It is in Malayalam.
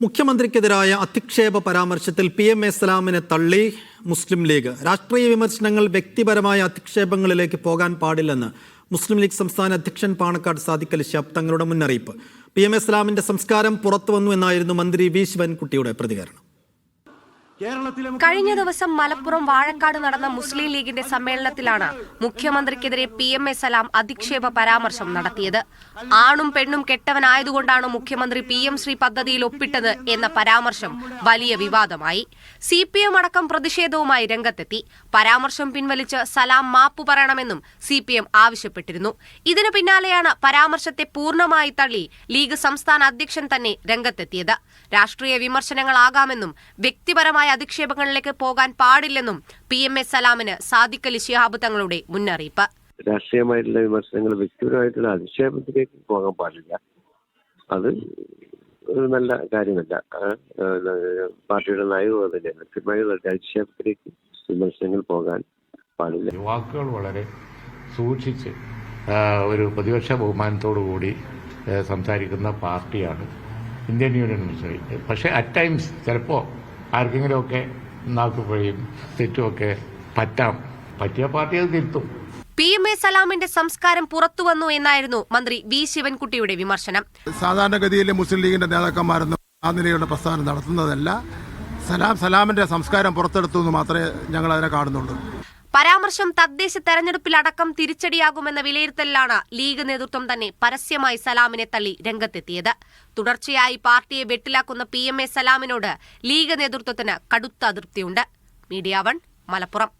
മുഖ്യമന്ത്രിക്കെതിരായ അധിക്ഷേപ പരാമർശത്തിൽ പി എം എ സലാമിനെ തള്ളി മുസ്ലിം ലീഗ്. രാഷ്ട്രീയ വിമർശനങ്ങൾ വ്യക്തിപരമായ അധിക്ഷേപങ്ങളിലേക്ക് പോകാൻ പാടില്ലെന്ന് മുസ്ലിം ലീഗ് സംസ്ഥാന അധ്യക്ഷൻ പാണക്കാട് അലി ശാബ് തങ്ങളുടെ മുന്നറിയിപ്പ്. പി എം എ സലാമിന്റെ സംസ്കാരം പുറത്തു വന്നു എന്നായിരുന്നു മന്ത്രി വി ശിവൻകുട്ടിയുടെ പ്രതികരണം. കഴിഞ്ഞ ദിവസം മലപ്പുറം വാഴക്കാട് നടന്ന മുസ്ലിം ലീഗിന്റെ സമ്മേളനത്തിലാണ് മുഖ്യമന്ത്രിക്കെതിരെ പി എം എ സലാം അധിക്ഷേപ പരാമർശം നടത്തിയത്. ആണും പെണ്ണും കെട്ടവനായതുകൊണ്ടാണ് മുഖ്യമന്ത്രി പി എം ശ്രീ പദ്ധതിയിൽ ഒപ്പിട്ടത് എന്ന പരാമർശം വലിയ വിവാദമായി. സി പി എം അടക്കം പ്രതിഷേധവുമായി രംഗത്തെത്തി. പരാമർശം പിൻവലിച്ച് സലാം മാപ്പു പറയണമെന്നും സി പി എം ആവശ്യപ്പെട്ടിരുന്നു. ഇതിനു പിന്നാലെയാണ് പരാമർശത്തെ പൂർണമായി തള്ളി ലീഗ് സംസ്ഥാന അധ്യക്ഷൻ തന്നെ രംഗത്തെത്തിയത്. രാഷ്ട്രീയ വിമർശനങ്ങളാകാമെന്നും വ്യക്തിപരമായ അധിക്ഷേപങ്ങളിലേക്ക് പോകാൻ പാടില്ലെന്നും പി എം എസ് സലാമിന് സാദിഖ് അലി ശിഹാബ് തങ്ങളുടെ മുന്നറിയിപ്പ്. രാഷ്ട്രീയമായിട്ടുള്ള വിമർശനങ്ങൾ വ്യക്തിപരമായിട്ടുള്ള അധിക്ഷേപത്തിലേക്ക് പോകാൻ പാടില്ല. അത് ഒരു നല്ല കാര്യമല്ല. പാർട്ടിയുടെ നയവും അതിന്റെ ഒരു അധിക്ഷേപത്തിലേക്ക് വിമർശനങ്ങൾ പോകാൻ പാടില്ല. വാക്കുകൾ വളരെ സൂക്ഷിച്ച് ഒരു പ്രതിപക്ഷ ബഹുമാനത്തോടു കൂടി സംസാരിക്കുന്ന പാർട്ടിയാണ് ഇന്ത്യൻ യൂണിയൻ മുസ്ലിം പക്ഷേ അറ്റ് ടൈംസ് ചിലപ്പോൾ ആർക്കെങ്കിലുമൊക്കെ നാക്കുപഴയും തെറ്റുമൊക്കെ പറ്റാം. പറ്റിയ പാർട്ടി അത് തിരുത്തും. പി എം എ സലാമിന്റെ സംസ്കാരം പുറത്തുവന്നു എന്നായിരുന്നു മന്ത്രി വി ശിവൻകുട്ടിയുടെ വിമർശനം. സാധാരണഗതിയിൽ മുസ്ലിം ലീഗിന്റെ നേതാക്കന്മാരൊന്നും ആ നിലയുടെ പ്രസ്ഥാനം നടത്തുന്നതല്ല. സലാം സലാമിന്റെ സംസ്കാരം പുറത്തെടുത്തു എന്ന് മാത്രമേ ഞങ്ങൾ അതിനെ കാണുന്നുള്ളൂ. പരാമർശം തദ്ദേശ തെരഞ്ഞെടുപ്പിലടക്കം തിരിച്ചടിയാകുമെന്ന വിലയിരുത്തലിലാണ് ലീഗ് നേതൃത്വം തന്നെ പരസ്യമായി സലാമിനെ തള്ളി രംഗത്തെത്തിയത്. തുടർച്ചയായി പാർട്ടിയെ വെട്ടിലാക്കുന്ന പി എം എ സലാമിനോട് ലീഗ് നേതൃത്വത്തിന് കടുത്ത അതൃപ്തിയുണ്ട്. Media one Malappuram.